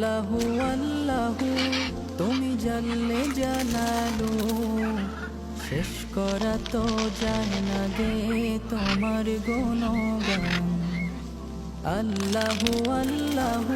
আল্লাহু আল্লাহু, তুমি জানলে জানালো। শেষ করা তো যায় না গে তোমার গুণগান। আল্লাহু আল্লাহু